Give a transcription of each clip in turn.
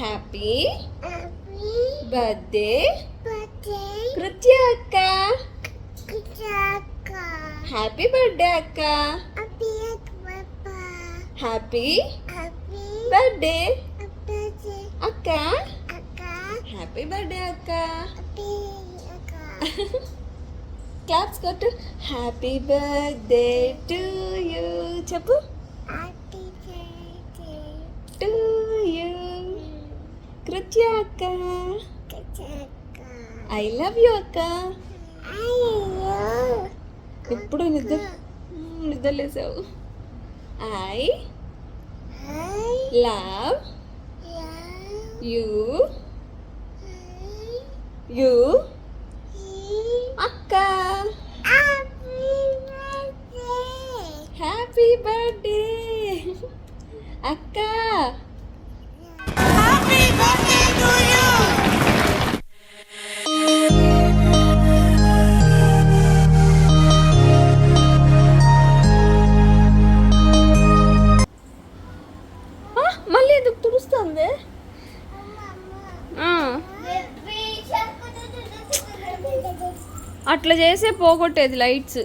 Happy Happy birthday birthday, Kritya అక్క Kaka. Happy birthday అక్క Happy Papa. Happy Happy birthday birthday, అక్క Aka. Happy birthday అక్క Happy Aka. Claps కొట్టు happy birthday to you చెప్పు Happy Kritya అక్క. I love you అక్క. ఎప్పుడు నిద్ర మ్మ్, నిద్ర లేసావు ఐ. లవ్. యూ. యూ. అక్క. హ్యాపీ బర్త్డే అక్క అట్లా చేసే పోగొట్టేది లైట్స్.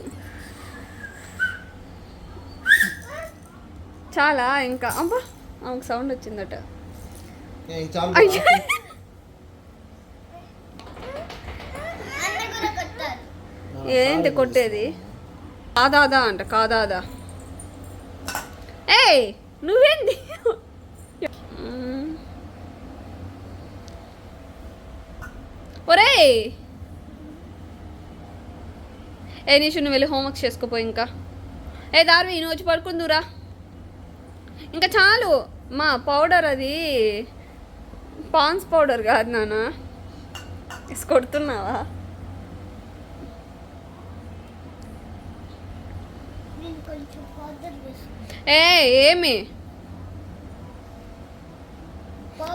చాలా ఇంకా. అబ్బా ఆమెకు సౌండ్ వచ్చిందట. ఏంటి కొట్టేది? కాదాదా అంట కాదాదా. ఏయ్ నువ్వేంది. ఒరేయ్ ఏ నిషు నువ్వు వెళ్ళి హోంవర్క్ చేసుకోపో ఇంకా. ఏ దార్వి నువ్వు వచ్చి పడుకుందురా. ఇంకా చాలు. మా పౌడర్ అది పాన్స్ పౌడర్ కాదు నాన్న. కొడుతున్నావా ఏ ఏమి?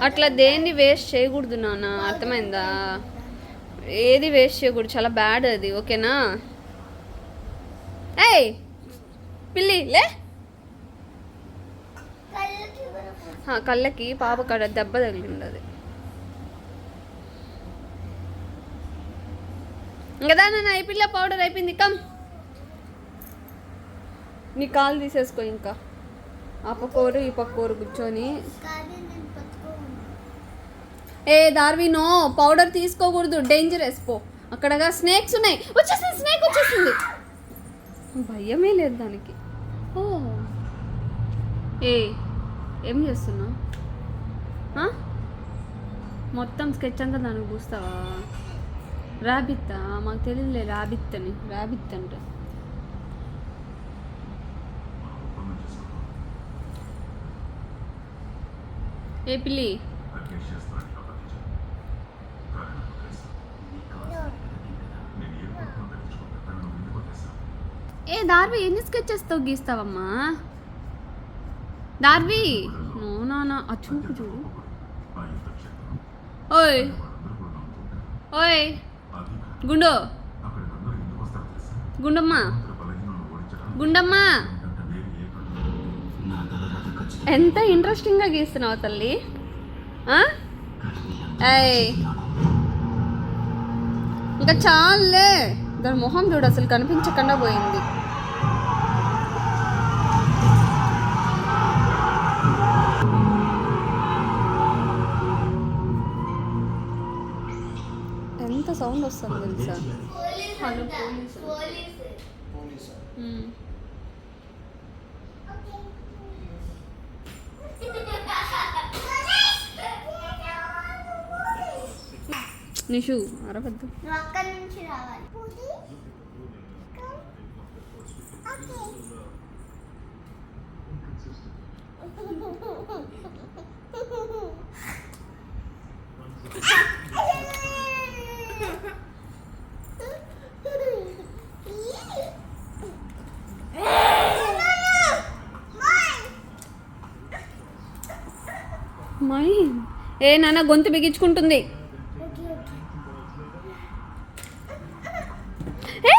అట్లా దేన్ని వేస్ట్ చేయకూడదు నాన్న. అర్థమైందా? ఏది వేస్ట్ చేయకూడదు. చాలా బ్యాడ్ అది. ఓకేనా? ఏయ్ పిల్లి లే. కళ్ళకి పాప కాడ దెబ్బ తగిలింది అది ఇంకా నాన్న ఈ పిల్ల పౌడర్ అయిపోయింది కమ్ నీ కాలు తీసేసుకో ఇంకా. ఆ పక్కోరు ఈ పక్కోరు కూర్చొని. నేను ఏ దార్వి నో పౌడర్ తీసుకోకూడదు డేంజరస్ పో. అక్కడగా స్నేక్స్ ఉన్నాయి. వచ్చేసింది స్నేక్ వచ్చేసింది. భయమే లేదు దానికి. ఓ. ఏ ఏం చేస్తున్నావు? ఆ? మొత్తం స్కెచ్ అంతా దానికి పూస్తావా? రాబిత్తా? మాకు తెలియదులే ర్యాబిత్ అని ర్యాబిత్ అంట. ఏ పిల్లి? ఏ దార్వి ఎన్ని స్కెచెస్తో గీస్తావమ్మా దార్వి! నో ఆ చూపు చూడు. ఓయ్. ఓయ్. గుండు. గుండమ్మ. గుండమ్మ. ఎంత ఇంట్రెస్టింగ్గా గీస్తున్నావు తల్లి. ఏయ్. ఇంకా చాలే. దాని మొహం చూడు అసలు కనిపించకుండా పోయింది. ఎంత సౌండ్ వస్తుంది తెలుసా హలో పోలీసు పోలీసా? మ్మ్. నిషు అరవద్దు నువ్వు అక్కడి నుంచి రావాలి మై ఏ నాన్న గొంతు బిగించుకుంటుంది. ఏ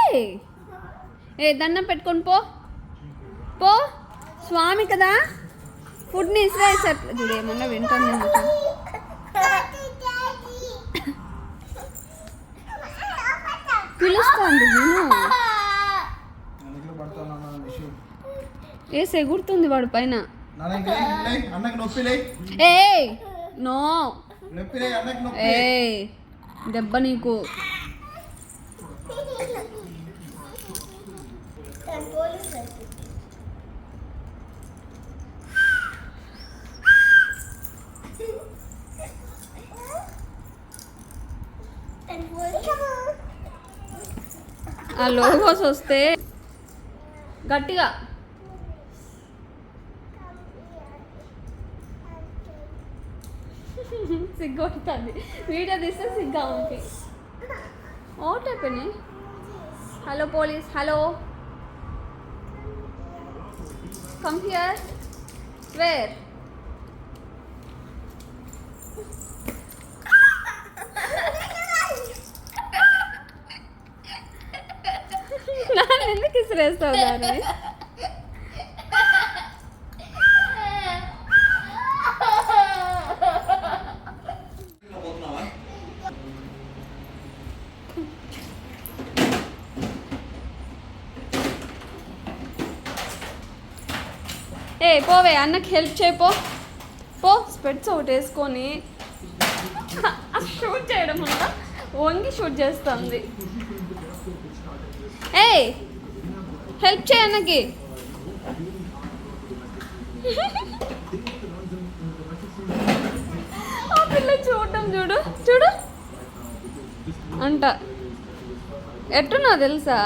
ఏ దండం పెట్టుకొని పో. పో. స్వామి కదా. ఫుడ్ని ఇసిరేసారు చూడు ఏమన్నా వింటాను నేను నేను ఏ సెగుడుతుంది వాడు పైన. ఏ నో. ఏయ్ దెబ్బ నీకు. ఆ లోగోస్ వస్తే గట్టిగా. సిగ్గు పడుతుంది వీడియో తీస్తే సిగ్గా ఉంది. ఓట్ అయిపోయినాయి. Hello police hello. Come here where నన్ను ఎందుకు ఇసురేస్తావు దాన్ని? ఏ పోవే అన్నకి హెల్ప్ చేయపో పో. స్పెట్స్ ఒకటి వేసుకొని. షూట్ చేయడం అంట. వంగి షూట్ చేస్తుంది. ఏ హెల్ప్ చేయ అన్నకి. ఆ పిల్ల చూడటం చూడు చూడు. అంట. ఎట్టున్నా తెలుసా?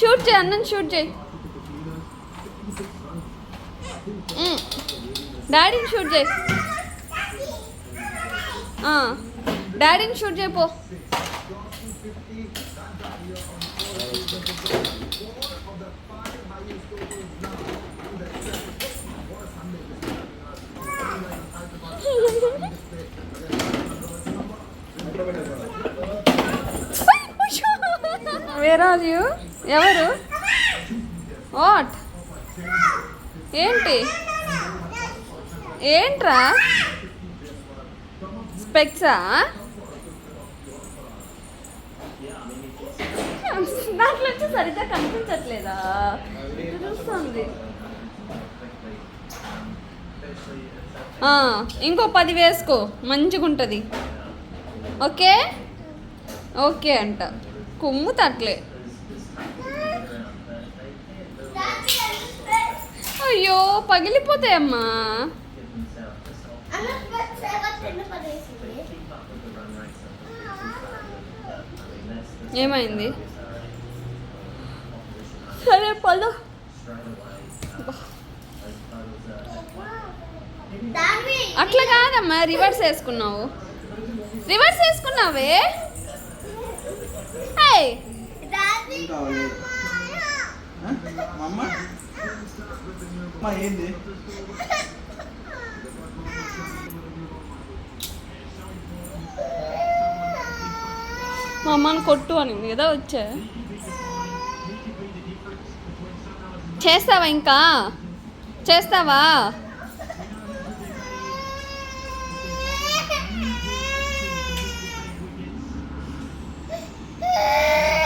షూట్ చేయి అన్నని షూట్ చేయి. డాడీని షూట్ చేయి. డాడీని షూట్ చేయిపో వేర్ యూ ఎవరు? వాట్? ఏంటి? ఏంట్రా? స్పెక్సా దాంట్లో వచ్చి సరిగ్గా కనిపించట్లేదా? చూస్తుంది. ఇంకో పది వేసుకో. మంచిగా ఉంటుంది ఓకే? ఓకే అంట. కొమ్ము తట్లే అయ్యో పగిలిపోతాయమ్మా. ఏమైంది? సరే పద అట్లా కాదమ్మా రివర్స్ వేసుకున్నావు. రివర్స్ వేసుకున్నావే? ఆ? మా ఏంది? మా అమ్మని కొట్టు అనింది కదా వచ్చా. చేస్తావా ఇంకా? చేస్తావా?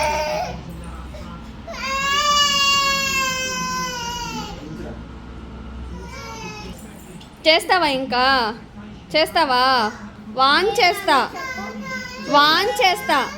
చేస్తావా ఇంకా? చేస్తావా? వాన్ చేస్తా. వాన్ చేస్తా.